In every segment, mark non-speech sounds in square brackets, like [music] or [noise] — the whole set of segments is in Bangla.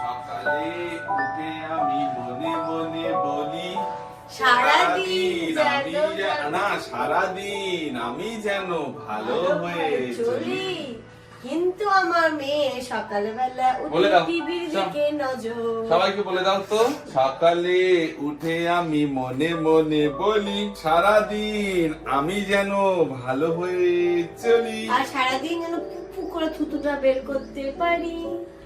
সকালে উঠে আমি মনে মনে বলি সারাদিন আমি যেন না সারাদিন আমি যেন ভালো হয়ে চলি। কিন্তু আমার মেয়ে সকালবেলা উঠে টিভির দিকে নজর। সবাইকে বলে দাও তো সকালে উঠে আমি মনে মনে বলি সারাদিন আমি যেন ভালো হয়ে চলি। আর সারাদিন যেন ফু করে থুতুটা বের করতে পারি।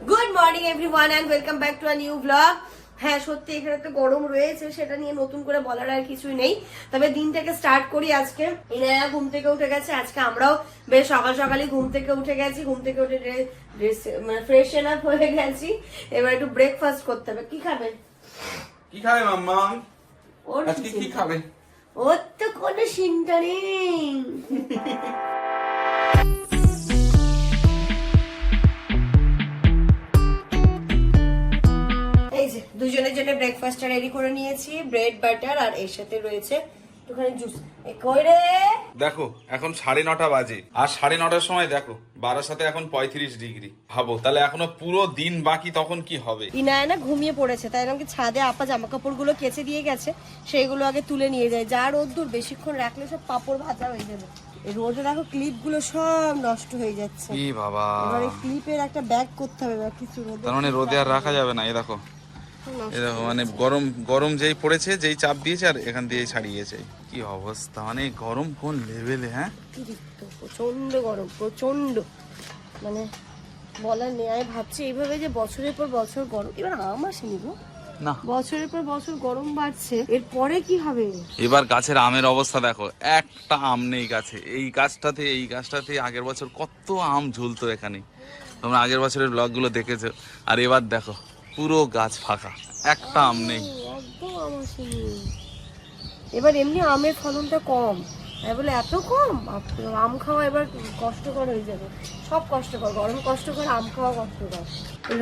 Good morning everyone and welcome back to a new blog হ্যাঁ সত্যি এখানে একটা গরম রয়েছে সেটা নিয়ে নতুন করে বলার আর কিছুই নেই। তবে দিনটাকে স্টার্ট করি আজকে। ইনায়া ঘুম থেকে উঠে গেছে আজকে আমরাও বেশ সকাল সকালই ঘুম থেকে উঠে গেছি। ঘুম থেকে উঠে ড্রেস মানে ফ্রেশ আপ হয়ে গেছি এবার একটু ব্রেকফাস্ট করতে হবে। কি খাবে? কি খাবে মাম্মা? ওর আজকে কি খাবে? ওর তো কোনো চিন্তা নেই। [laughs] দুজনের জন্য ব্রেকফাস্টটা রেডি করে নিয়েছি ব্রেড বাটার আর এর সাথে রয়েছে একটুখানি জুস কই দেখো এখন সাড়ে নটা বাজে। আর সাড়ে নটার সময় দেখো বারার সাথে এখন পঁয়ত্রিশ ডিগ্রি। ভাবো তাহলে এখনও পুরো দিন বাকি তখন কি হবে? ইনায় না ঘুমিয়ে পড়েছে তাই আমাকে ছাদে আপা জামা কাপড়গুলো কেচে দিয়ে গেছে সেইগুলো আগে তুলে নিয়ে যায়। যা রোদ্দুর বেশিক্ষণ রাখলে সব পাপড় ভাজা হয়ে যাবে। রোদে দেখো ক্লিপগুলো সব নষ্ট হয়ে যাচ্ছে। বাবা। এবার ক্লিপের একটা ব্যাগ করতে হবে বা কিছু তার মানে রোদে আর রাখা যাবে না এই দেখো। দেখো মানে গরম গরম যেই পড়েছে যেই চাপ দিয়েছে আর এখান দিয়ে ছাড়িয়েছে। কি অবস্থা মানে গরম কোন লেভেলে হ্যাঁ? প্রচণ্ড গরম প্রচণ্ড মানে বলার নেই আমি ভাবছি এইভাবে যে বছরের পর বছর গরম এবার আম আসেনি গো। না। বছরের পর বছর গরম বাড়ছে এরপরে কি হবে? এবার গাছের আমের অবস্থা দেখো একটা আম নেই গাছে। এই গাছটাতে এই গাছটাতে আগের বছর কত আম ঝুলতো এখানে। তোমরা আগের বছরের ব্লগগুলো দেখেছ। আর এবার দেখো পুরো গাছ ফাঁকা। একটা আম নেই। এবার এমনি আমের ফলনটা কম। আমি বলে, এত কম? আম খাওয়া এবার কষ্টকর হয়ে যাবে। সব কষ্টকর, গরম কষ্টকর, আম খাওয়া কষ্টকর।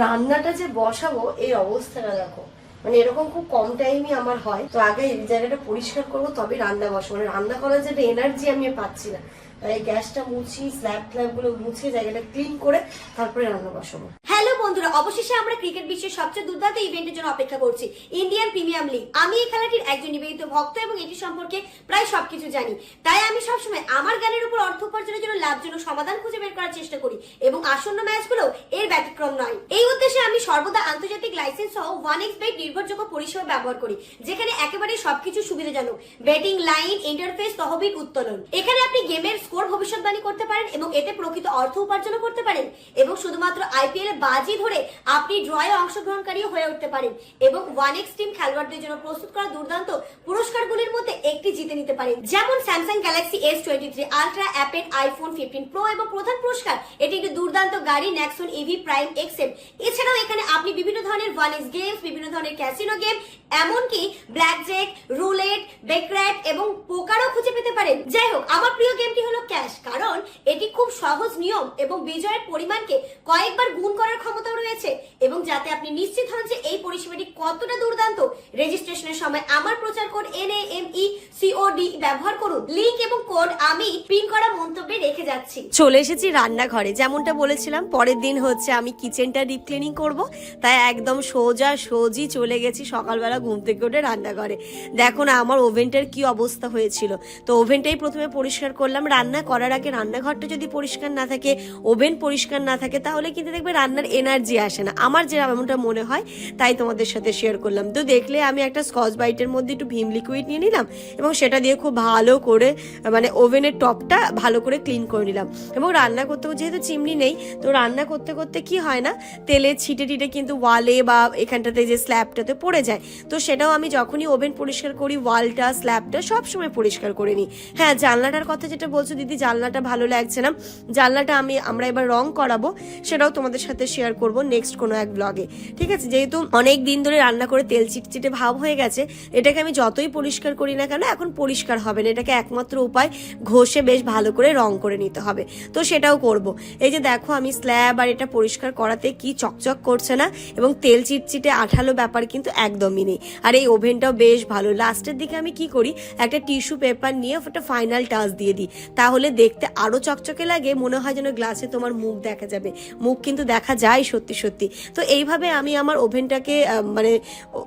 রান্নাটা যে বসাবো, এই অবস্থাটা দেখো। মানে এরকম খুব কম টাইমই আমার হয়। তো আগে এই জায়গাটা পরিষ্কার করব তবে রান্না বসবো। মানে রান্না করার যে এনার্জি আমি পাচ্ছি না। তাই গ্যাসটা মুছি, স্ল্যাব ফ্ল্যাবগুলো মুছে জায়গাটা ক্লিন করে তারপরে রান্না বসাবো। হ্যালো বন্ধুরা, অবশেষে আমরা ক্রিকেট বিশ্বের সবচেয়ে দুর্দান্ত ইভেন্টের জন্য অপেক্ষা করছি ইন্ডিয়ান প্রিমিয়াম লিগ আমি এই খেলাটির একজন নিবেদিত ভক্ত এবং এটি সম্পর্কে প্রায় সবকিছু জানি। তাই আমি সবসময় আমার জ্ঞানের উপর অর্থ উপার্জনের জন্য লাভজনক সমাধান খুঁজে বের করার চেষ্টা করি এবং আসন্ন ম্যাচগুলো এর ব্যতিক্রম নয়। এই উদ্দেশ্যে আমি সর্বদা আন্তর্জাতিক লাইসেন্স সহ ওয়ান এক্স বেট নির্ভরযোগ্য পরিষেবা ব্যবহার করি, যেখানে একেবারে সবকিছু সুবিধাজনক। ব্যাটিং লাইন ইন্টারফেস তহবিল উত্তোলন। এখানে আপনি গেমের স্কোর ভবিষ্যৎবাণী করতে পারেন এবং এতে প্রকৃত অর্থ উপার্জনও করতে পারেন এবং শুধুমাত্র আইপিএল বাজি ধরে আপনি ড্রয়ে অংশগ্রহণকারীও হয়ে উঠতে পারেন এবং ওয়ান এক্স টিম খেলোয়াড়দের জন্য প্রস্তুত করা দুর্দান্ত পুরস্কারগুলির মধ্যে একটি জিতে নিতে পারেন। যেমন Samsung Galaxy S twenty three Ultra Apple iPhone fifteen Pro এবং প্রধান পুরস্কার, এটি একটি দুর্দান্ত গাড়ি ন্যাক্সন ইভি প্রাইম এক্সএম এছাড়াও এখানে আপনি বিভিন্ন ধরনের ওয়ান এক্স গেমস, বিভিন্ন ধরনের ক্যাসিনো গেম, এমনকি ব্ল্যাক জ্যাক রুলেট বেকর্যাট এবং পোকারও খুঁজে পেতে পারেন। যাই হোক, আমার প্রিয় গেমটি হলো ক্যাশ কারণ এটি খুব সহজ নিয়ম এবং বিজয়ের পরিমাণকে কয়েকবার গুণ করার ক্ষমতাও রয়েছে এবং যাতে আপনি নিশ্চিত হন যে এই পরিষেবাটি কতটা দুর্দান্ত রেজিস্ট্রেশনের সময় আমার প্রচার code N M E COD ব্যবহার করুন। লিংক এবং কোড আমি পিন করা মন্তব্যে রেখে যাচ্ছি। চলে এসেছি রান্নাঘরে। যেমনটা বলেছিলাম, পরের দিন হচ্ছে আমি কিচেনটা ডিপ ক্লিনিং করব, তাই একদম সোজা, সোজি চলে গেছি সকালবেলা ঘুম থেকে উঠে রান্নাঘরে। দেখো না আমার ওভেনটার কি অবস্থা হয়েছিল। তো ওভেনটাই প্রথমে পরিষ্কার করলাম রান্না করার আগে রান্নাঘরটা যদি পরিষ্কার না থাকে, ওভেন পরিষ্কার না থাকে, তাহলে কিন্তু দেখবে রান্নার এনার্জি আসে না। আমার যে এমনটা মনে হয়, তাই তোমাদের সাথে শেয়ার করলাম। তো দেখলে আমি একটা স্কচ বাইটের মধ্যে একটু ভীম লিকুইড নিয়ে নিলাম এবং সেটা দিয়ে খুব ভালো করে মানে ওভেনের টপটা ভালো করে ক্লিন করে নিলাম। এবং রান্না করতে যেহেতু চিমনি নেই, তো রান্না করতে করতে কি হয় না, তেলে ছিটে টিটে কিন্তু ওয়ালে বা এখানটাতে যে স্ল্যাবটাতে পড়ে যায়। তো সেটাও আমি যখনই ওভেন পরিষ্কার করি, ওয়ালটা স্ল্যাবটা সব সময় পরিষ্কার করে নিই। হ্যাঁ জানলাটার কথা যেটা বলছো দিদি, জানলাটা ভালো লাগছে না। জানলাটা আমি, আমরা এবার রং করাবো, সেটাও তোমাদের সাথে শেয়ার করব নেক্সট কোনো এক ব্লগে ঠিক আছে? যেহেতু অনেক দিন ধরে রান্না করে তেল চিটচিটে ভাব হয়ে গেছে, এটাকে আমি যতই পরিষ্কার করি না কেন, এখন পরিষ্কার হবে না। এটাকে একমাত্র উপায়, ঘষে বেশ ভালো করে রং করে নিতে হবে। তো সেটাও করব। এই যে দেখো, আমি স্ল্যাব আর এটা পরিষ্কার করাতে কি চকচক করছে না, এবং তেল চিটচিটে আঠালো ব্যাপার কিন্তু একদমই নেই। আর এই ওভেনটাও বেশ ভালো। লাস্টের দিকে আমি কি করি, একটা টিস্যু পেপার নিয়ে ওটা ফাইনাল টাচ দিয়ে দিই। তা তাহলে দেখতে আরও চকচকে লাগে মনে হয় যেন গ্লাসে তোমার মুখ দেখা যাবে। মুখ কিন্তু দেখা যায় সত্যি সত্যি। তো এইভাবে আমি আমার ওভেনটাকে মানে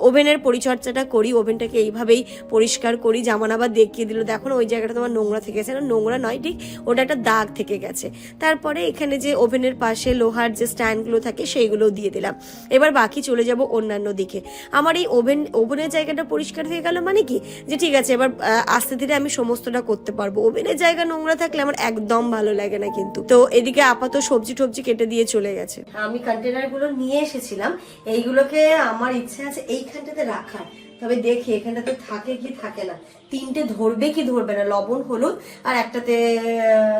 ওভেনের পরিচর্যাটা করি ওভেনটাকে এইভাবেই পরিষ্কার করি। জামান আবার দেখিয়ে দিল দেখো না ওই জায়গাটা তোমার নোংরা থেকে গেছে। না, নোংরা নয় ঠিক ওটা একটা দাগ থেকে গেছে। তারপরে এখানে যে ওভেনের পাশে লোহার যে স্ট্যান্ডগুলো থাকে সেইগুলো দিয়ে দিলাম। এবার বাকি চলে যাব অন্যান্য দিকে। আমার এই ওভেন ওভেনের জায়গাটা পরিষ্কার হয়ে গেল মানে কি? যে ঠিক আছে এবার আস্তে ধীরে আমি সমস্তটা করতে পারব। ওভেনের জায়গা নোংরা থাকলে আমার একদম ভালো লাগে না কিন্তু। তো এদিকে আপাতত সবজি টবজি কেটে দিয়ে চলে গেছে। আমি কন্টেনারগুলো নিয়ে এসেছিলাম। এইগুলোকে আমার ইচ্ছে আছে এইখানটাতে রাখার। তবে দেখি এখানটাতে থাকে কি থাকে না। তিনটে ধরবে কি ধরবে না, লবণ, হলুদ, আর একটাতে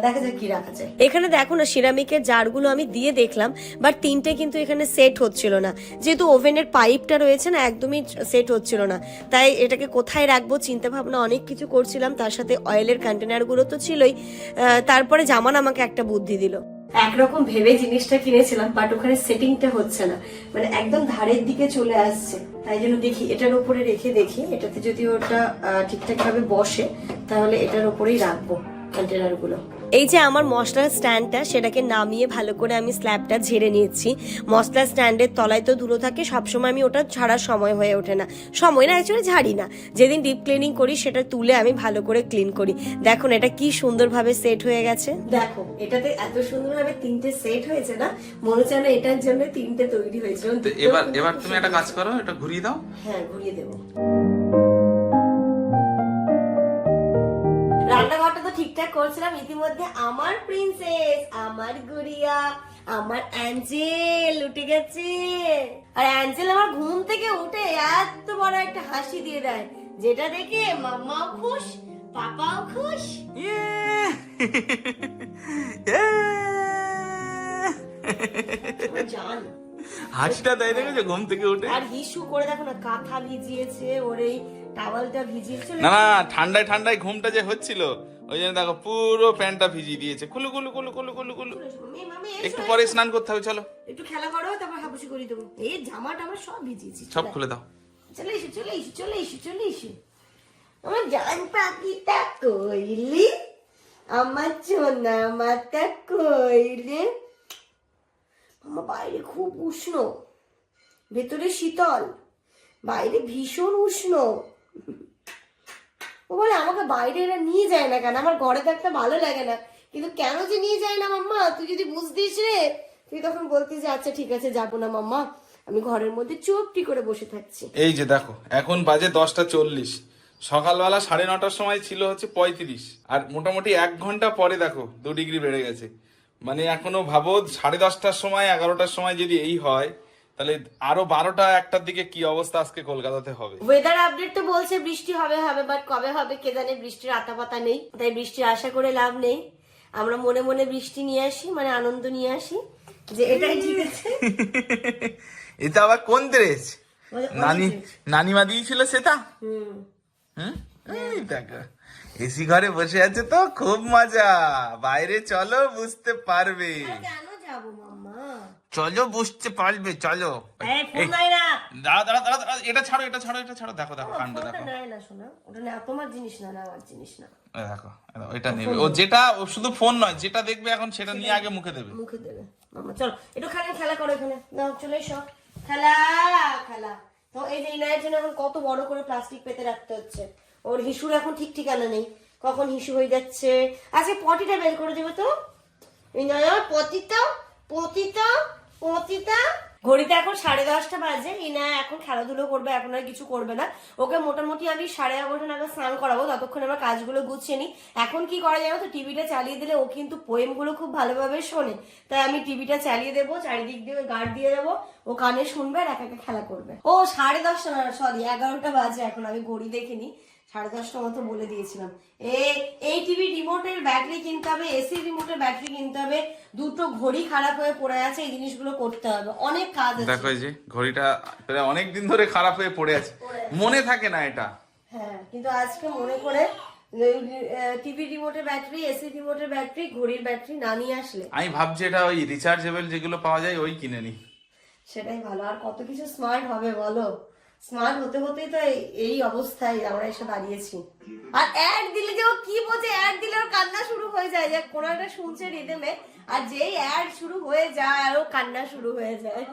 দেখা যাক কি রাখা যায়। এখানে দেখো না, সিরামিকের জারগুলো আমি দিয়ে দেখলাম বাট তিনটে কিন্তু এখানে সেট হচ্ছিল না। যেহেতু ওভেনের পাইপটা রয়েছে না, একদমই সেট হচ্ছিল না। তাই এটাকে কোথায় রাখব চিন্তা ভাবনা অনেক কিছু করছিলাম, তার সাথে অয়েলের কন্টেনারগুলো তো ছিলই তারপরে জামান আমাকে একটা বুদ্ধি দিল। একরকম ভেবে জিনিসটা কিনেছিলাম বাট ওখানে সেটিংটা হচ্ছে না। মানে একদম ধারের দিকে চলে আসছে। তাই জন্য দেখি, এটার উপরে রেখে দেখি, এটাতে যদি ওটা ঠিকঠাক ভাবে বসে, তাহলে এটার উপরেই রাখব কন্টেনারগুলো। এই যে আমার মশলার স্ট্যান্ডটা সেটাকে নামিয়ে ভালো করে আমি স্ল্যাবটা ঝেড়ে নিয়েছি। মশলার স্ট্যান্ডের তলায় তো ধুলো থাকে সবসময় আমি ওটা ছাড়ার সময় হয়ে ওঠে না। সময় না অ্যাকচুয়ালি ঝাড়ি না। যেদিন ডিপ ক্লিনিং করি সেটা তুলে আমি ভালো করে ক্লিন করি। দেখুন এটা কি সুন্দরভাবে সেট হয়ে গেছে। দেখো এটাতে এত সুন্দরভাবে তিনটে সেট হয়েছে না মনে হচ্ছে না এটার জন্য তিনটে তৈরি হয়েছে। এবার এবার তুমি একটা কাজ করো এটা ঘুরিয়ে দাও। হ্যাঁ ঘুরিয়ে দেবো। রান্নাঘরটা করছিলাম ইতিমধ্যে আমার প্রিন্সেস আমার গুড়িয়া আমার অ্যাঞ্জেল উঠে গেছে। আর অ্যাঞ্জেল আমার ঘুম থেকে উঠে এত বড় একটা হাসি দিয়ে দেয় যেটা দেখে মাম্মাও খুশ পাপাও খুশ। জান। হাসিটা দেয় দেখেছ ঘুম থেকে উঠে। আর হিসু করে দেখো না কাঁথা ভিজিয়েছে ওর এই টাওয়ালটা ভিজিয়েছে না না ঠান্ডায় ঠান্ডায় ঘুমটা যে হচ্ছিল ওই জন্য দেখো পুরো প্যান্টটা ভিজিয়ে দিয়েছে। কুলু কুলু কুলু কুলু কুলু কুলু। একটু পরে স্নান করতে হবে চলো। একটু খেলা করো তারপর হাবুসি করে দেবো। এই জামা টামা সব ভিজিয়েছি সব খুলে দাও। চলে এসো চলে এসো চলে এসো চলে এসো। আমার জান পাখিটা কইলি আমার সোনা মাতা কইলে। আমার বাইরে খুব উষ্ণ ভেতরে শীতল বাইরে ভীষণ উষ্ণ। ও বলে, আমাকে বাইরে এরা নিয়ে যায় না কেন? আমার ঘরে থাকতে ভালো লাগে না। কিন্তু কেন যে নিয়ে যায় না মাম্মা? তুই যদি বুঝতিস রে। তুই তখন বলতিস যে আচ্ছা ঠিক আছে, যাব না মাম্মা। আমি ঘরের মধ্যে চুপটি করে বসে থাকছি। এই যে দেখো, এখন বাজে দশটা চল্লিশ। সকালবেলা সাড়ে নটার সময় ছিল হচ্ছে পঁয়ত্রিশ। আর মোটামুটি এক ঘণ্টা পরে দেখো, দু ডিগ্রি বেড়ে গেছে। মানে এখনও ভাবো, সাড়ে দশটার সময়, এগারোটার সময় যদি এই হয় তাহলে আরও বারোটা একটার দিকে কি অবস্থা আজকে কলকাতাতে হবে? ওয়েদার আপডেট তো বলছে বৃষ্টি হবে হবে বাট কবে হবে কে জানে? বৃষ্টির আতা পাতা নেই তাই বৃষ্টির আশা করে লাভ নেই। আমরা মনে মনে বৃষ্টি নিয়ে আসি মানে আনন্দ নিয়ে আসি যে এটাই ঠিক আছে [laughs] এটা আবার কোন ড্রেস ওদের নানি নানিমা দিয়েছিল সেটা? হুম। হুম? দেখো এসি ঘরে বসে আছে তো খুব মজা। বাইরে চলো বুঝতে পারবে। কেন যাব মাম্মা চলো বুঝতে পারবে চলো। এই ফোন নাই না। দাঁড়া দাঁড়া দাঁড়া দাঁড়া, এটা ছাড়ো এটা ছাড়ো এটা ছাড়ো। দেখো দেখো কাণ্ড দেখো। ওটা না তোমার জিনিস না না আমার জিনিস না। দেখো, এটা নেবে। ও যেটা ও শুধু ফোন নয় যেটা দেখবে এখন সেটা নিয়ে আগে মুখে দেবে। মুখে দেবে। মামা চলো একটু খালি খেলা করো এখানে। নাও চলে এসো। খেলা খেলা। তো এই যে ইনায়ের জন্য এখন কত বড় করে প্লাস্টিক পেতে রাখতে হচ্ছে। ওর হিসুর এখন ঠিক ঠিকানা নেই। কখন হিসু হয়ে যাচ্ছে? আজকে পটিটা বের করে দেবে তো? ইনায়া পতিতা পতিতা পতিতা ঘড়িতে এখন সাড়ে দশটা বাজে ইনায়া এখন খেলাধুলো করবে, এখন আর কিছু করবে না। ওকে মোটামুটি আমি সাড়ে এগারোটা নাগাদ স্নান করাবো, ততক্ষণ আমার কাজগুলো গুছিয়ে নিই। এখন কি করা যাবে তো টিভিটা চালিয়ে দিলে ও কিন্তু পোয়েমগুলো খুব ভালোভাবে শোনে। তাই আমি টিভিটা চালিয়ে দেবো, চারিদিক দিয়ে গার্ড দিয়ে দেবো, ও কানে শুনবে আর একা একা খেলা করবে। ও সাড়ে দশটা না সরি এগারোটা বাজে এখন, আমি ঘড়ি দেখিনি সাড়ে দশটা মতো বলে দিয়েছিলাম। এই এই টিভি রিমোটের ব্যাটারি কিনতে হবে এসি রিমোটের ব্যাটারি কিনতে হবে দুটো ঘড়ি খারাপ হয়ে পড়ে আছে এই জিনিসগুলো করতে হবে। অনেক কাজ আছে। দেখো এই যে ঘড়িটা প্রায় অনেক দিন ধরে খারাপ হয়ে পড়ে আছে। মনে থাকে না এটা। হ্যাঁ কিন্তু আজকে মনে করে টিভি রিমোটের ব্যাটারি এসি রিমোটের ব্যাটারি ঘড়ির ব্যাটারি না নিয়ে আসলে। আমি ভাবছি এটা ওই রিচার্জেবল যেগুলো পাওয়া যায় ওই কিনে নি। সেটাই ভালো। আর কত কিছু স্মার্ট হবে বলো? স্মার্ট হতে হতেই তো এই- অবস্থায় আমরা এসে দাঁড়িয়েছি। আর অ্যাড দিলে যে ও কি বোঝে অ্যাড দিলে ওর কান্না শুরু হয়ে যায়। যে কোনো একটা শুনছে রিদেমে আর যেই অ্যাড শুরু হয়ে যায় আর ও কান্না শুরু হয়ে যায়।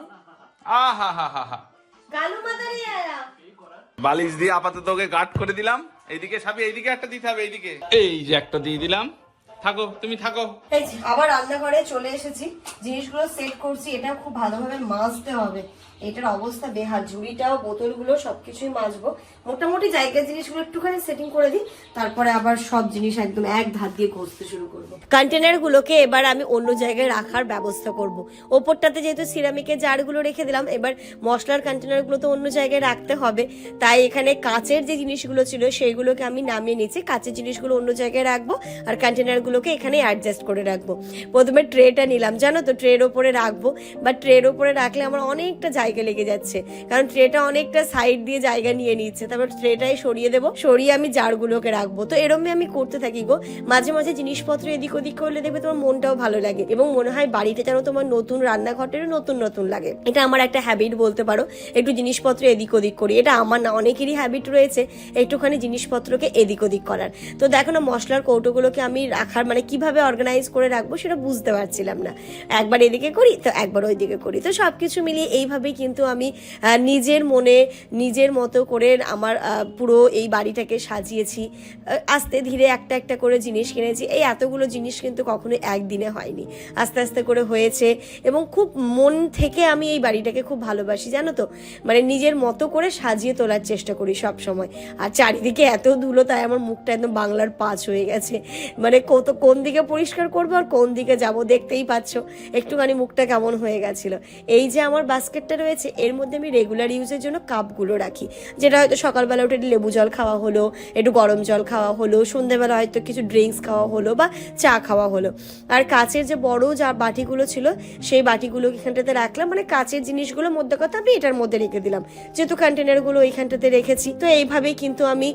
আহা হা হা হা মাথা আয়া। বালিশ দিয়ে আপাতত ওকে গার্ড করে দিলাম। এইদিকে সাবি এইদিকে একটা দিতে হবে এইদিকে। এই যে একটা দিয়ে দিলাম। থাকো তুমি থাকো। এই আবার রান্নাঘরে চলে এসেছি। জিনিসগুলো সেট করছি এটা খুব ভালোভাবে মাজতে হবে। এটার অবস্থা বেহাল। ঝুড়িটাও বোতলগুলো সবকিছুই মাজবো। মোটামুটি জায়গায় জিনিসগুলো একটুখানি সেটিং করে দিই তারপরে আবার সব জিনিস একদম এক ধার দিয়ে ঘষতে শুরু করব। কন্টেনারগুলোকে এবার আমি অন্য জায়গায় রাখার ব্যবস্থা করব। ওপরটাতে যেহেতু সিরামিকের জারগুলো রেখে দিলাম এবার মশলার কন্টেনারগুলো তো অন্য জায়গায় রাখতে হবে। তাই এখানে কাঁচের যে জিনিসগুলো ছিল সেইগুলোকে আমি নামিয়ে নিচ্ছি। কাঁচের জিনিসগুলো অন্য জায়গায় রাখব আর কন্টেনারগুলোকে এখানে অ্যাডজাস্ট করে রাখব। প্রথমে ট্রেটা নিলাম, জানো তো ট্রের ওপরে রাখব বা ট্রের ওপরে রাখলে আমার অনেকটা জায়গা লেগে যাচ্ছে, কারণ ট্রেটা অনেকটা সাইড দিয়ে জায়গা নিয়ে নিচ্ছে, তারপর ট্রেটাই সরিয়ে দেবো, সরিয়ে আমি জারগুলোকে রাখব। তো এরমই আমি করতে থাকি গো। মাঝে মাঝে জিনিসপত্র এদিক ওদিক করলে দেখবে তোমার মনটাও ভালো লাগে, এবং মনে হয় বাড়িতে যেন তোমার নতুন রান্নাঘরটারও নতুন নতুন লাগে। এটা আমার একটা হ্যাবিট বলতে পারো, একটু জিনিসপত্র এদিক ওদিক করি। এটা আমার না, অনেকেরই হ্যাবিট রয়েছে, একটুখানি জিনিসপত্রকে এদিক ওদিক করার। তো দেখো না, মশলার কৌটোগুলোকে আমি রাখার মানে কীভাবে অর্গানাইজ করে রাখব সেটা বুঝতে পারছিলাম না। একবার এদিকে করি, তো একবার ওইদিকে করি। তো সব কিছু মিলিয়ে এইভাবেই কিন্তু আমি নিজের মনে, নিজের মতো করে আমার পুরো এই বাড়িটাকে সাজিয়েছি। আস্তে ধীরে একটা একটা করে জিনিস কিনেছি। এই এতগুলো জিনিস কিন্তু কখনো একদিনে হয়নি। আস্তে আস্তে করে হয়েছে এবং খুব মন থেকে আমি এই বাড়িটাকে খুব ভালোবাসি, জানো তো? মানে নিজের মতো করে সাজিয়ে তোলার চেষ্টা করি সব সময় আর চারিদিকে এত ধুলো, তাই আমার মুখটা একদম বাংলার পাঁচ হয়ে গেছে। মানে কত কোন দিকে পরিষ্কার করব আর কোন দিকে যাব দেখতেই পাচ্ছ। একটুখানি মুখটা কেমন হয়ে গেছিল। এই যে আমার বাস্কেটটা রয়েছে, এর মধ্যে আমি রেগুলার ইউজের জন্য কাপগুলো রাখি। যেটা হয়তো সকালবেলা উঠে লেবু জল খাওয়া হলো, একটু গরম জল খাওয়া হলো, সন্ধ্যেবেলা হয়তো কিছু ড্রিঙ্কস খাওয়া হলো বা চা খাওয়া হলো। আর কাচের যে বড় যা বাটিগুলো ছিল, সেই বাটিগুলো এখানটাতে রাখলাম। মানে কাচের জিনিসগুলো মধ্যে কথা আমি এটার মধ্যে রেখে দিলাম। যেহেতু কন্টেনারগুলো এইখানটাতে রেখেছি, তো এইভাবেই কিন্তু আমি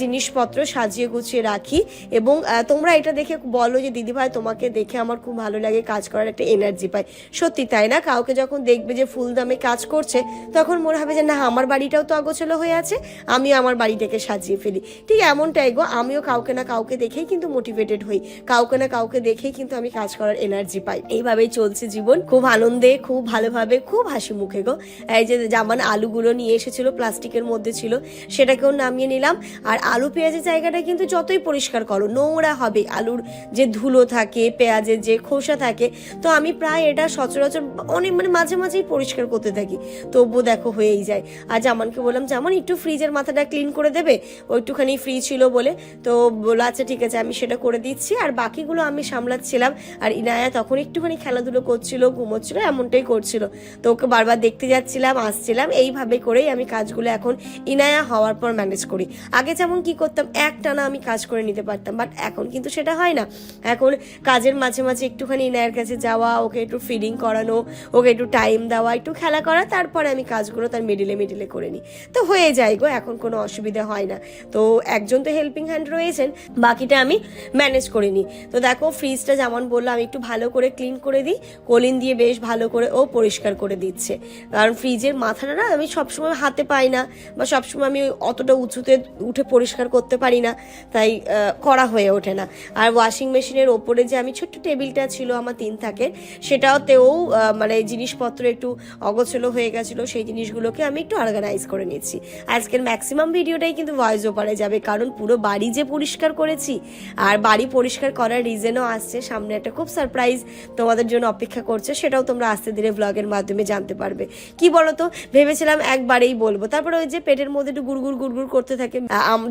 জিনিসপত্র সাজিয়ে গুছিয়ে রাখি। এবং তোমরা এটা দেখে বলো যে, দিদিভাই, তোমাকে দেখে আমার খুব ভালো লাগে, কাজ করার একটা এনার্জি পাই। সত্যি তাই না? কাউকে যখন দেখবে যে ফুল দামে কাজ করছে, তখন মনে হবে যে, না, আমার বাড়িটাও তো অগোছালো হয়ে আছে, আমিও আমার বাড়িটাকে সাজিয়ে ফেলি। ঠিক এমনটাই গো, আমিও কাউকে না কাউকে দেখেই কিন্তু মোটিভেটেড হই। কাউকে না কাউকে দেখেই কিন্তু আমি কাজ করার এনার্জি পাই। এইভাবেই চলছে জীবন। খুব আনন্দে, খুব ভালোভাবে, খুব হাসি মুখে গো। এই যে যেমন আলুগুলো নিয়ে এসেছিল, প্লাস্টিকের মধ্যে ছিল, সেটাকেও নামিয়ে নিলাম। আর আলু পেঁয়াজের জায়গাটা কিন্তু যতই পরিষ্কার করো, নোংরা হবে। আলুর যে ধুলো থাকে পেঁয়াজের যে খোসা থাকে, তো আমি প্রায় এটা সচরাচর অনেক মানে মাঝে মাঝেই পরিষ্কার করতে থাকি। তবুও দেখো হয়েই যায়। আর জামানকে বললাম, জামান, একটু ফ্রিজের মাথাটা ক্লিন করে দেবে? ও একটুখানি ফ্রি ছিল বলে। তো বলল আচ্ছা ঠিক আছে, আমি সেটা করে দিচ্ছি। আর বাকিগুলো আমি সামলাচ্ছিলাম। আর ইনায়া তখন একটুখানি খেলাধুলো করছিল, ঘুমোচ্ছিল, এমনটাই করছিল। তো ওকে বারবার দেখতে যাচ্ছিলাম, আসছিলাম। এইভাবে করেই আমি কাজগুলো এখন ইনায়া হওয়ার পর ম্যানেজ করি। আগে যেমন কি করতাম এক টানা আমি কাজ করে নিতে পারতাম বাট এখন কিন্তু সেটা হয় না। এখন কাজের মাঝে মাঝে একটুখানি ইনায়ের কাছে যাওয়া, ওকে একটু ফিডিং করানো, ওকে একটু টাইম দেওয়া, একটু খেলা করা, তারপরে আমি কাজগুলো তার মিডিলে মিডিলে করে নিই। তো হয়ে যায় গো, এখন কোনো অসুবিধা হয় না। তো একজন তো হেল্পিং হ্যান্ড রয়েছেন, বাকিটা আমি ম্যানেজ করে নিই। তো দেখো ফ্রিজটা যেমন বলল, আমি একটু ভালো করে ক্লিন করে দিই, কলিন দিয়ে বেশ ভালো করে ও পরিষ্কার করে দিচ্ছে। কারণ ফ্রিজের মাথাটা না, আমি সবসময় হাতে পাই না, বা সবসময় আমি অতটা উঁচুতে উঠে পরিষ্কার করতে পারি না, তাই করা হয়ে ওঠে না। আর ওয়াশিং মেশিনের ওপরে যে আমি ছোট্ট টেবিলটা ছিল আমার তিন থাকের, সেটাতেও মানে জিনিসপত্র একটু অগোছলো হয়ে গেছিল, সেই জিনিসগুলোকে আমি একটু অর্গানাইজ করে নিয়েছি। আজকের ম্যাক্সিমাম ভিডিওটাই কিন্তু ভয়েস ওপারে যাবে, কারণ পুরো বাড়ি যে পরিষ্কার করেছি, আর বাড়ি পরিষ্কার করার রিজনও আসছে। সামনে একটা খুব সারপ্রাইজ তোমাদের জন্য অপেক্ষা করছে, সেটাও তোমরা আস্তে ধীরে ব্লগের মাধ্যমে জানতে পারবে। কি বলতো? ভেবেছিলাম একবারেই বলব। তারপরে ওই যে পেটের মধ্যে একটু গুড়গুড় গুড়গুড় করতে থাকে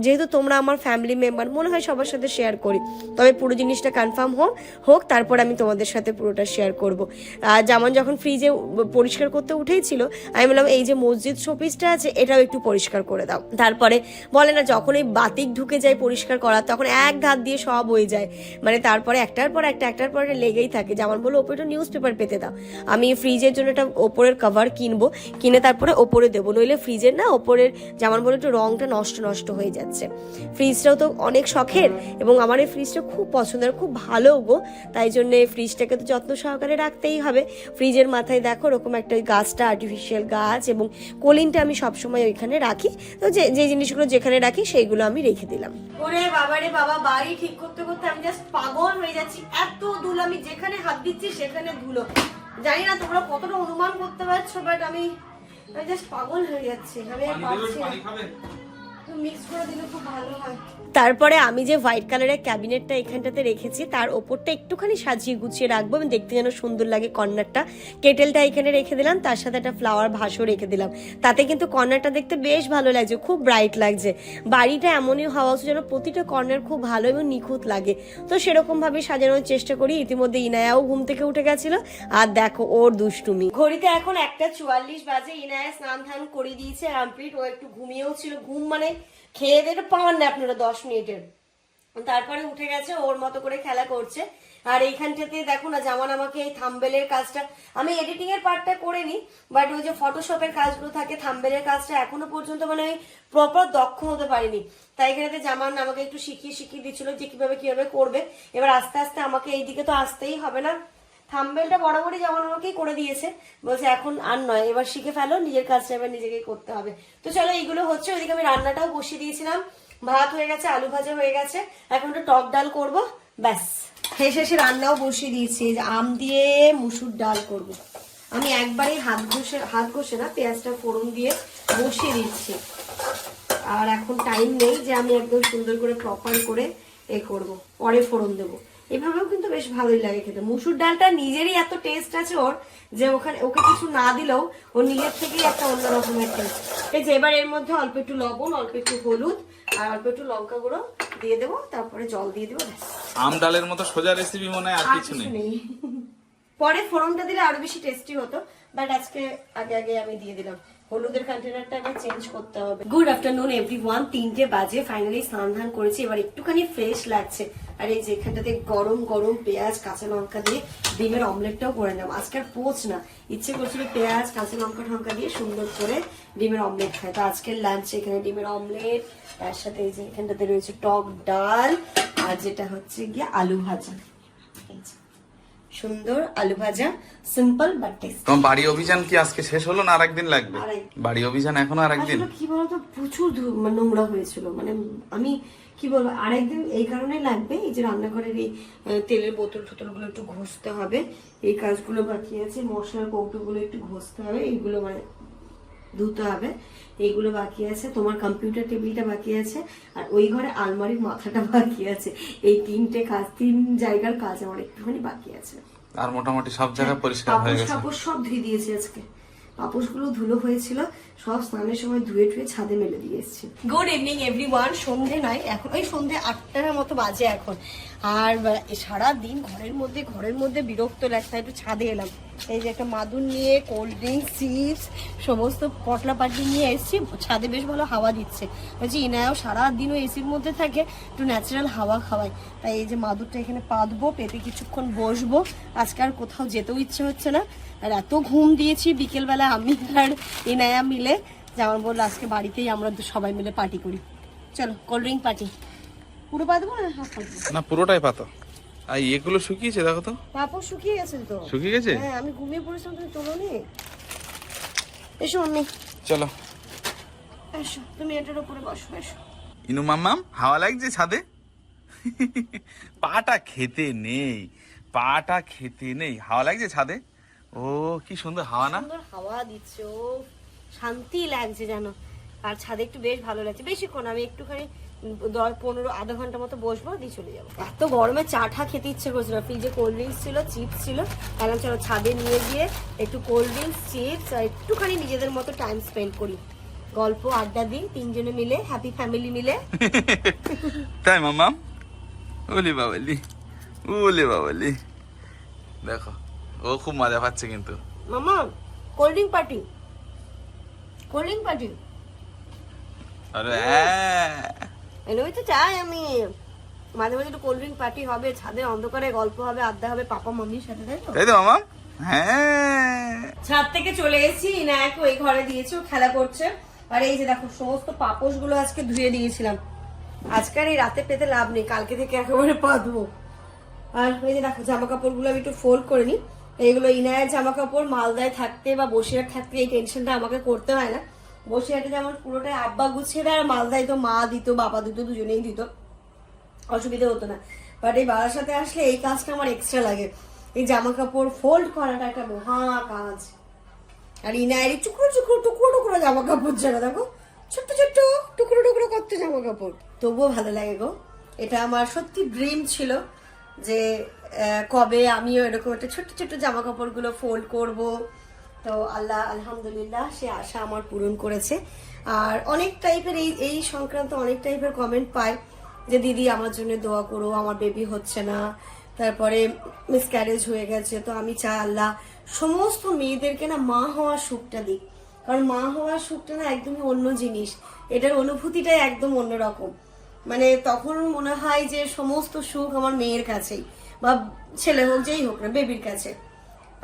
যেহেতু তোমরা আমার ফ্যামিলি মেম্বার মনে হয় সবার সাথে শেয়ার করি। তবে পুরো জিনিসটা কনফার্ম হোক হোক, তারপর আমি তোমাদের সাথে পুরোটা শেয়ার করব। আর যেমন যখন ফ্রিজে পরিষ্কার করতে উঠেছিল, আমি বললাম, এই যে মসজিদ শোপিসটা আছে, এটাও একটু পরিষ্কার করে দাও। তারপরে বলে, না, যখন এই বাতিক ঢুকে যায় পরিষ্কার করা, তখন এক ধার দিয়ে সব হয়ে যায়। মানে তারপরে একটার পর একটা, একটার পর একটা লেগেই থাকে। যেমন বলো ওপরে একটা নিউজ পেপার পেতে দাও। আমি ফ্রিজের জন্য একটা ওপরের কভার কিনবো, কিনে তারপরে ওপরে দেবো। নইলে ফ্রিজের না, ওপরের যেমন বলো একটু রংটা নষ্ট নষ্ট হয়ে যাচ্ছে। ফ্রিজটাও তো অনেক শখের এবং আমার এই ফ্রিজটা খুব খুব পছন্দের খুব ভালো গো। তাই জন্যে ফ্রিজটাকে তো যত্ন সহকারে রাখতেই হবে। ফ্রিজের মাথায় দেখো ওরকম একটা ওই গাছটা আর্টিফিশিয়াল গাছ এবং কলিনটা আমি সবসময় ওইখানে রাখি। তো যে যে জিনিসগুলো যেখানে রাখি সেইগুলো আমি রেখে দিলাম। ওরে বাবা রে বাবা বাড়ি ঠিক করতে করতে আমি জাস্ট পাগল হয়ে যাচ্ছি। এত ধুলো আমি যেখানে হাত দিচ্ছি সেখানে ধুলো। জানি না তোমরা কতটা অনুমান করতে পারছ বাট আমি আমি জাস্ট পাগল হয়ে যাচ্ছি। আমি আর পারছি না। মিক্স করে দিলে খুব ভালো হয়। তারপরে আমি যে হোয়াইট কালারের ক্যাবিনেটটা এখানটাতে রেখেছি, তার ওপরটা একটুখানি সাজিয়ে গুছিয়ে রাখব। এবং দেখতে যেন সুন্দর লাগে কর্নারটা। কেটেলটা এখানে রেখে দিলাম, তার সাথে একটা ফ্লাওয়ার ভাসও রেখে দিলাম। তাতে কিন্তু কর্নারটা দেখতে বেশ ভালো লাগছে, খুব ব্রাইট লাগছে। বাড়িটা এমনই হওয়া উচিত যেন প্রতিটা কর্নার খুব ভালো এবং নিখুঁত লাগে। তো সেরকম ভাবে সাজানোর চেষ্টা করি। ইতিমধ্যে ইনায়াও ঘুম থেকে উঠে গেছিল। আর দেখো, ওর দুষ্টুমি। ঘড়িতে এখন একটা চুয়াল্লিশ বাজে, ইনায়া স্নান ধান করে দিয়েছে কমপ্লিট ও একটু ঘুমিয়েও ছিল। ঘুম মানে খেয়ে দিয়ে পাওয়ার না আপনারা দশ মিনিটের। তারপরে উঠে গেছে, ওর মতো করে খেলা করছে। আর এইখানটাতে দেখো না জামান আমাকে এই থাম্বেলের কাজটা, আমি এডিটিং এর পার্টটা করে নি বাট ওই যে ফটোশপের কাজগুলো থাকে, থাম্বেলের কাজটা এখনও পর্যন্ত মানে আমি প্রপার দক্ষ হতে পারিনি। তাই এখানেতে জামান আমাকে একটু শিখিয়ে শিখিয়ে দিচ্ছিল যে কীভাবে কীভাবে করবে। এবার আস্তে আস্তে আমাকে এইদিকে তো আসতেই হবে না। থাম্বেলটা বরাবরই যেমন আমাকেই করে দিয়েছে, বলছে এখন আর নয়, এবার শিখে ফেলো, নিজের কাজটা এবার নিজেকেই করতে হবে। তো চলো এইগুলো হচ্ছে, ওইদিকে আমি রান্নাটাও বসিয়ে দিয়েছিলাম। ভাত হয়ে গেছে, আলু ভাজা হয়ে গেছে, এখন একটু টক ডাল করব, ব্যাস। শেষে শেষে রান্নাও বসিয়ে দিয়েছি আম দিয়ে মুসুর ডাল করব। আমি একবারই হাত ঘষে হাত ঘষে না, পেঁয়াজটা ফোড়ন দিয়ে বসিয়ে দিচ্ছি। আর এখন টাইম নেই যে আমি একদম সুন্দর করে প্রপার করে এ করব, পরে ফোড়ন দেবো। এভাবেও কিন্তু বেশ ভালোই লাগে খেতে। মুসুর ডালটা নিজেরই এত টেস্ট আছে ওর যে ওখানে ওকে কিছু না দিলেও ও নিজের থেকেই একটা অন্য রকমের টেস্ট এই যে এবার এর মধ্যে অল্প একটু লবণ অল্প একটু হলুদ আর অল্প একটু লঙ্কা গুঁড়ো দিয়ে দেবো তারপরে জল দিয়ে দেবো আম ডালের মতো সোজা রেসিপি মনে হয় আর কিছু নেই। পরে ফোড়নটা দিলে আরও বেশি টেস্টি হতো বাট আজকে আগে আগে আমি দিয়ে দিলাম। হলুদের কন্টেনারটা আবার চেঞ্জ করতে হবে। গুড আফটারনুন এভরি ওয়ান তিনটে বাজে ফাইনালি স্নান ধান করেছি এবার একটুখানি ফ্রেশ লাগছে। আর এই যে এখানটাতে গরম গরম পেঁয়াজ কাঁচা লঙ্কা দিয়ে ডিমের অমলেটটাও করে নেব আজকে আর পোচ না। ইচ্ছে করছিল পেঁয়াজ কাঁচা লঙ্কা টঙ্কা দিয়ে সুন্দর করে ডিমের অমলেট খাই। তো আজকের লাঞ্চে এখানে ডিমের অমলেট তার সাথে এই যে এখানটাতে রয়েছে টক ডাল আর যেটা হচ্ছে গিয়ে আলু ভাজা। সুন্দর আলু ভাজা সিম্পল বাট টেস্ট তোমার বাড়ি অভিযান কি আজকে শেষ হলো না আরেকদিন লাগবে। বাড়ি অভিযান এখনও আরেকদিন? কি বলতো? প্রচুর ধু- মানে নোংরা হয়েছিল। মানে আমি কি বলব আরেকদিন এই কারণে লাগবে এই যে রান্নাঘরের এই তেলের বোতল টোতলগুলো একটু ঘষতে হবে। এই কাজগুলো বাকি আছে মশলার কৌটোগুলো একটু ঘষতে হবে এইগুলো মানে ধুতে হবে। এইগুলো বাকি আছে তোমার কম্পিউটার টেবিলটা বাকি আছে আর ওই ঘরে আলমারির মাথাটা [laughs] বাকি আছে। এই তিনটে কাজ তিন জায়গার কাজ আমার একটুখানি বাকি আছে। আর মোটামুটি সব জায়গা পরিষ্কার হয়ে গেছে। টাপোশ সব ধুয়ে দিয়েছি আজকে। পাপোশগুলো ধুলো হয়েছিল, সব স্নানের সময় ধুয়ে টুয়ে ছাদে মেলে দিয়ে এসেছি। গুড ইভিনিং এভরি ওয়ান সন্ধে নয়, এখন ওই সন্ধে আটটার মতো বাজে এখন। আর সারা দিন ঘরের মধ্যে ঘরের মধ্যে বিরক্ত লাগছে একটু ছাদে এলাম। এই যে একটা মাদুর নিয়ে কোল্ড ড্রিঙ্কস চিপস সমস্ত পটলা পাটি নিয়ে এসেছি। ছাদে বেশ ভালো হাওয়া দিচ্ছে। বলছি, ইনায়াও সারা দিন ওই এসির মধ্যে থাকে, একটু ন্যাচারাল হাওয়া খাওয়াই তাই এই যে মাদুরটা এখানে পাতবো পেতে কিছুক্ষণ বসবো। আজকে আর কোথাও যেতেও ইচ্ছে হচ্ছে না। আর এত ঘুম দিয়েছি বিকেলবেলা আমি আর ইনায়া মিলে। যে আমার বলল আজকে বাড়িতেই আমরা সবাই মিলে পার্টি করি। চলো কোল্ড ড্রিঙ্ক পার্টি পুরো পাতবো না? হাফ পাতবো। না পুরোটাই পাতা। আর এগুলো শুকিয়েছে দেখো তো। পাপড় শুকিয়ে গেছে তো। শুকিয়ে গেছে? হ্যাঁ আমি ঘুমিয়ে পড়েছিলাম তুমি তোলো নি? এসো আমি চলো। এসো তুমি এটার উপরে বসো এসো। ইনু মাম্মাম হাওয়া লাগছে ছাদে? পাটা খেতে নেই পাটা খেতে নেই। হাওয়া লাগছে ছাদে? ও কি সুন্দর হাওয়া না? সুন্দর হাওয়া দিচ্ছে ও শান্তি লাগছে জানো আর ছাদে একটু বেশ ভালো লাগছে। বেশিক্ষণ আমি একটুখানি দশ পনেরো আধা ঘণ্টা মতো বসবো দিয়ে চলে যাব। এত গরমে চা ঠা খেতে ইচ্ছে করছিল ফ্রিজে কোল্ড ড্রিঙ্কস ছিল চিপস ছিল। তাহলে চলো ছাদে নিয়ে গিয়ে একটু কোল্ড ড্রিঙ্কস চিপস আর একটুখানি নিজেদের মতো টাইম স্পেন্ড করি। গল্প আড্ডা দিই তিনজনে মিলে হ্যাপি ফ্যামিলি মিলে। তাই মাম্মাম? ওলি বাবালি ওলে বাবালি। দেখো ও খুব মজা পাচ্ছে কিন্তু। মামা cold drink party cold drink party আরে হ্যাঁ। তো চাই আমি। মাঝে মাঝে একটু কোল্ড ড্রিঙ্ক পার্টি হবে ছাদে অন্ধকারে গল্প হবে আড্ডা হবে পাপা মাম্মির সাথে তাই তো? তাই তো মামা? হ্যাঁ। ছাদ থেকে চলে এসেছি ইনায়াকে ওই ঘরে দিয়েছি ও খেলা করছে। আর এই যে দেখো সমস্ত পাপোশগুলো আজকে ধুয়ে দিয়েছিলাম আজকাল এই রাতে পেতে লাভ নেই কালকে থেকে একেবারে পাতবো আর ওই যে দেখো জামা কাপড়গুলো আমি একটু ফোল্ড করে নিই। এইগুলো ইনায়ের জামা কাপড় মালদায় থাকতে বা বসিরহাট থাকতে এই টেনশনটা আমাকে করতে হয় না। বসিরহাটে যেমন পুরোটাই আব্বা গুছিয়ে দেয় আর মালদায় তো মা দিত, বাবা দিত, দুজনেই দিত। অসুবিধা হতো না। বাট এই বাবার সাথে আসলে এই কাজটা আমার এক্সট্রা লাগে। এই জামা কাপড় ফোল্ড করাটা একটা মহা কাজ। আর ইনায়ের টুকরো টুকরো টুকরো টুকরো জামা কাপড় যেন দেখো, ছোট্ট ছোট্ট টুকরো টুকরো করতে জামা কাপড় তবুও ভালো লাগে গো। এটা আমার সত্যি ড্রিম ছিল। যে কবে আমিও এরকম একটা ছোট্ট ছোট্ট জামা কাপড়গুলো ফোল্ড করব। তো আল্লাহ, আলহামদুলিল্লাহ, সে আশা আমার পূরণ করেছে। আর অনেক টাইপের এই এই সংক্রান্ত অনেক টাইপের কমেন্ট পাই যে, দিদি, আমার জন্য দোয়া করো, আমার বেবি হচ্ছে না। তারপরে মিসক্যারেজ হয়ে গেছে, তো আমি চাই আল্লাহ সমস্ত মেয়েদেরকে না মা হওয়ার সুখটা দিক। কারণ মা হওয়ার সুখটা না একদমই অন্য জিনিস। এটার অনুভূতিটাই একদম অন্যরকম। মানে তখন মনে হয় যে সমস্ত সুখ আমার মেয়ের কাছেই, বা ছেলে হোক যেই হোক না বেবির কাছে।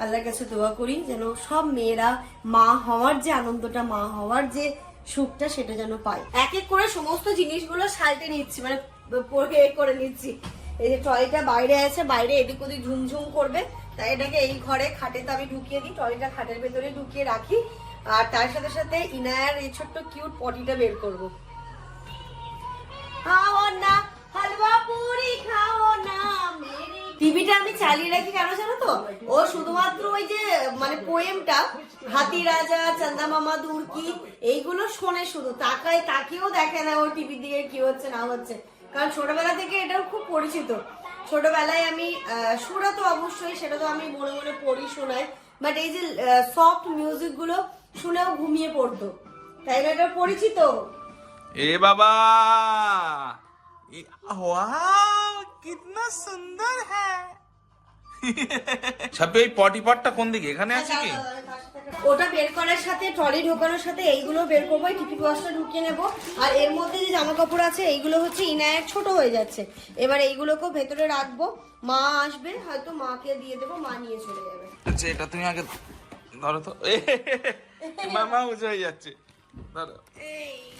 আল্লাহর কাছে দোয়া করি যেন সব মেয়েরা মা হওয়ার যে আনন্দটা, মা হওয়ার যে সুখটা সেটা যেন পায়। এক এক করে সমস্ত জিনিসগুলো সালটে নিচ্ছি মানে পরে করে নিচ্ছি। এই যে ট্রলিটা বাইরে আছে, বাইরে এদিক ওদিক ঝুমঝুম করবে, তাই এটাকে এই ঘরে খাটেতে আমি ঢুকিয়ে দিই ট্রলিটা খাটের ভেতরে ঢুকিয়ে রাখি। আর তার সাথে সাথে ইনায়ার এই ছোট্ট কিউট পটিটা বের করব। খাও না হালুয়া পুরি খাও না টিভিটা আমি চালিয়ে রাখি কেন জানো তো? ও শুধুমাত্র ওই যে মানে পোয়েমটা হাতি রাজা চান্দা মামা দুর্কি এইগুলো শোনে শুধু। তাকায় তাকেও দেখে না ও টিভির দিকে কি হচ্ছে, না হচ্ছে। কারণ ছোটবেলা থেকে এটাও খুব পরিচিত। ছোটবেলায় আমি সুরা তো অবশ্যই, সেটা তো আমি মনে মনে পড়ি, শোনাই। বাট এই যে সফট মিউজিকগুলো শুনেও ঘুমিয়ে পড়তো। তাই এটা পরিচিত? ए बाबा ये- वाह कितना सुंदर है ছাপে এই পটি পটটা কোন দিকে এখানে আছে কি ওটা বের করার সাথে ট্রলি ঢোকানোর সাথে এইগুলো বের করবো এই টিপি বক্সটা ঢুকিয়ে নেবো আর এর মধ্যে যে জামা কাপড় আছে এইগুলো হচ্ছে ইনায়ের ছোট হয়ে যাচ্ছে এবার এইগুলোকেও ভেতরে রাখবো মা আসবে হয়তো মাকে দিয়ে দেবো মা নিয়ে চলে যাবে আচ্ছা এটা তুমি আগে ধরো তো এ, [laughs] মামা উঁচু হয়ে যাচ্ছে ধরো এই যে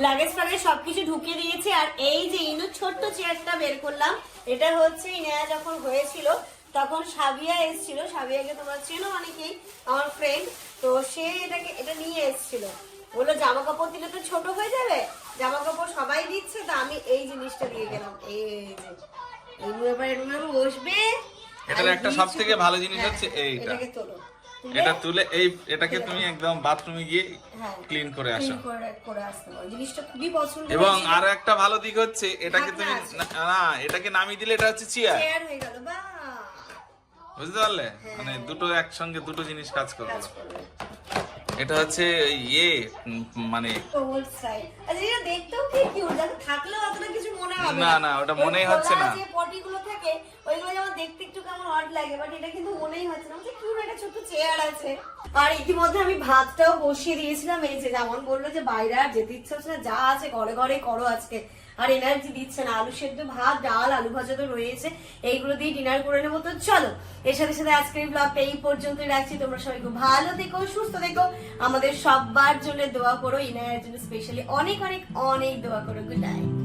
লাগেজ ফাগেজ সবকিছু ঢুকিয়ে দিয়েছি আর এই যে ইনু ছোট্ট চেয়ারটা বের করলাম এটা হচ্ছে ইনায়া যখন হয়েছিল তখন সাবিয়া এসেছিল। সাবিয়াকে তোমরা চেনো অনেকেই আমার ফ্রেন্ড তো সে এটাকে এটা নিয়ে এসেছিল। বলল জামা কাপড় দিলে তো ছোট হয়ে যাবে। জামা কাপড় সবাই দিচ্ছে তো আমি এই জিনিসটা দিয়ে গেলাম। এই ইনু এবার এরকম বসবে। এটার একটা সবথেকে ভালো জিনিস হ্যাঁ, হচ্ছে এইটা। এটাকে তুলে- এটা তুলে এই এটাকে তুমি একদম বাথরুমে গিয়ে হ্যাঁ, ক্লিন করে আসো। করে- করে আসতে। জিনিসটা খুবই পছন্দ এবং আর একটা ভালো দিক হচ্ছে এটাকে তুমি না না, এটাকে নামিয়ে দিলে এটা হচ্ছে চেয়ার চেয়ার হয়ে গেল বা বুঝতে পারলে? মানে দুটো একসঙ্গে দুটো জিনিস কাজ করবে এটা হচ্ছে ইয়ে মানে আচ্ছা এটা দেখতেও কি কিউট থাকলেও অতটা কিছু মনে হবে না, না, ওটা মনেই হচ্ছে না। যে পটিগুলো থাকে ওইগুলো যেমন দেখতে একটু কেমন অড লাগে বাট এটা কিন্তু মনেই হচ্ছে না। যে কিউট একটা চেয়ার আছে। আর ইতিমধ্যে আমি ভাতটাও বসিয়ে দিয়েছিলাম এই যে যেমন বলল যে বাইরে আর যেতে ইচ্ছে হচ্ছে না যা আছে ঘরে ঘরে করো আজকে। আর এনার্জি দিচ্ছে না আলু সেদ্ধ ভাত, ডাল, আলু ভাজা তো রয়েছে। এইগুলো দিয়ে ডিনার করে নেব। তো চলো, এর সাথে সাথে আজকের ব্লগটা এই পর্যন্তই রাখছি। তোমরা সবাই খুব ভালো দেখো সুস্থ দেখো আমাদের সবার জন্য দোয়া করো ইনায়ের জন্য স্পেশালি অনেক অনেক অনেক দোয়া করো। Good night